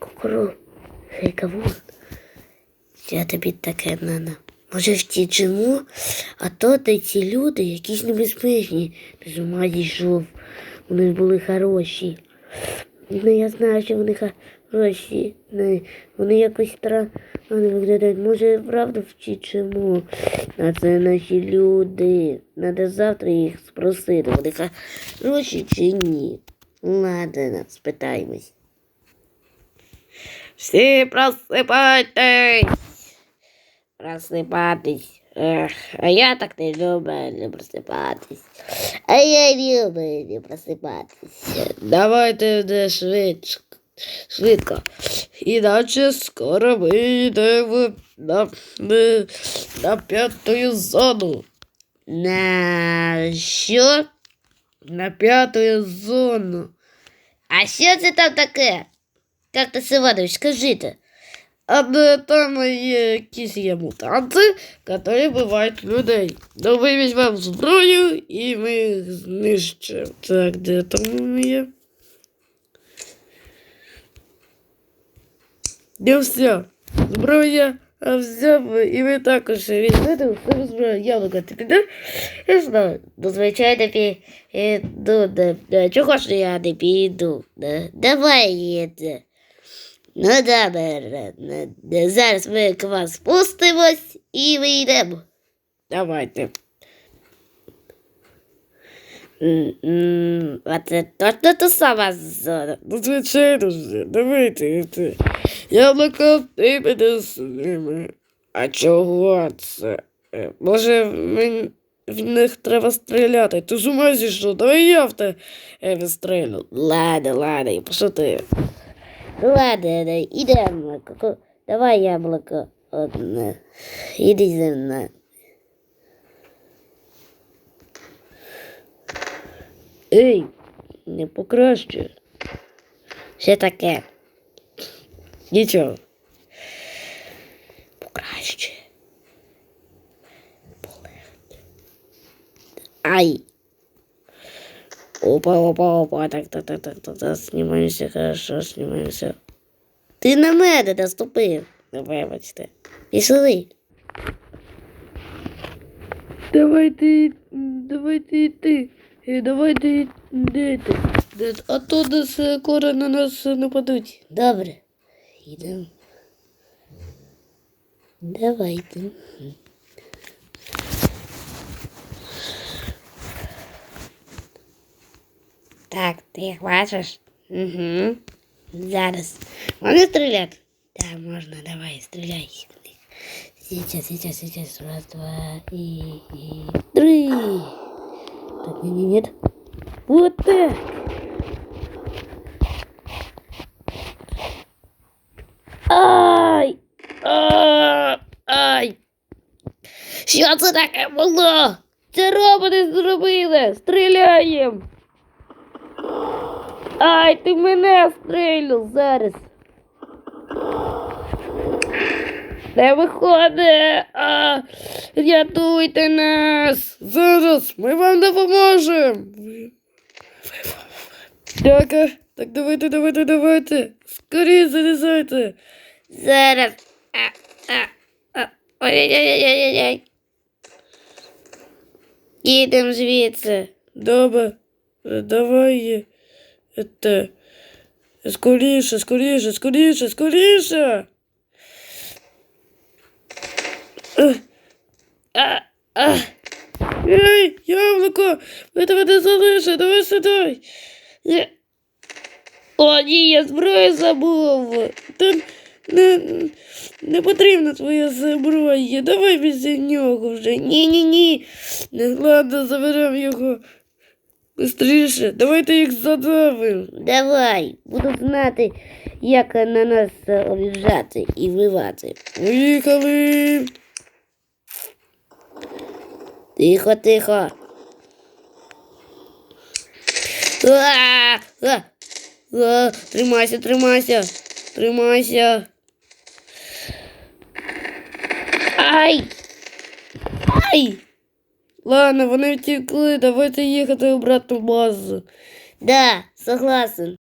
охорону. Хей, кавун. Я тобі таке надо. Може втічемо, а то де ці люди якісь небезпечні. Ти з ума дійшов. Вони були хороші. Ну, я знаю, що вони хороші. Ну, вони якось странно виглядають. Може, правда втічемо. А це наші люди. Надо завтра їх спросити. Вони хороші чи ні. Ладно, спитаємось. Всі просипайтесь! Просипатись. Ех, а я так не люблю не просипатись. А я люблю не просипатись. Давайте де швидко. Швидко. Іначе скоро вийдемо на, на, на п'яту зону. На що? На п'яту зону. А що це там таке? Кактус Иванович, скажите. Де там якісь є мутанти, які вбивають людей. Ну ми візьмемо зброю і ми їх знищимо. Так, де там є? Ну все, зброя взяв, і ви також візьмете себе зброю. Яблука, ти підеш? Я знаю, ну, звичайно, піду. Да, да. Чого ж я не піду? Да. Давай їде. Ну добре, ну, зараз ми к вас спустимось і вийдемо. Давайте. А це точно та сама зона? Ну, звичайно ж, давайте. йти. Яблуко, ти піде з ними. А чого це? Е, Може, мен- в них треба стріляти. Ти з ума зійшов? Давай я в тебе стрілю. Ладно, ладно, я пошутив. Ладно, да, ідемо. Ко- Давай яблуко одне. Іди зі мною. Ей, не покраще. Що таке? Нічого. Покраще. Полегше. Ай. Опа, опа, опа. Так, так, так, так, так, так. Знімаємося, хорошо, знімаємося. Ти на мене наступив. Ну, вибачте. Пішли. Давайте, давайте йти. Давайте йдете. А то десь скоро на нас нападуть. Добре. Йдемо. Давайте. Так, ти їх бачиш? Угу. Зараз. Можна стріляти? Так, можна, давай, стріляй. Сейчас, сейчас, сейчас. Раз, два и, и три. Так, нет, нет, нет. Вот так. Ай! А, Ай! Що це таке було? Це роботи зробили! Стріляємо! Ай, ти мене стрілю зараз! Не виходить! А, рятуйте нас! Зараз ми вам допоможемо! Дяка, так давайте, давайте, давайте. Скоріше залізайте. Зараз. Ой-ой-ой-ой-ой. Їдемо звідси. Добре. Давай. Это... Скоріше, скоріше, скоріше, скоріше. А, а. Ей, яблуко, ви тебе не давай сюди. Я... О, ні, я зброю забув. Та не, не потрібна твоя зброя. Давай без нього вже. Ні-ні-ні. Не ладно, заберемо його. Бистріше, давайте їх задавимо. Давай, буду знати, як на нас обіжати і вбивати. Поїхали. Тихо, тихо. А, а, а, тримайся, тримайся, тримайся. Ай! Ай! Ладно, вони втекли, давайте їхати обратно в базу. Да, согласен.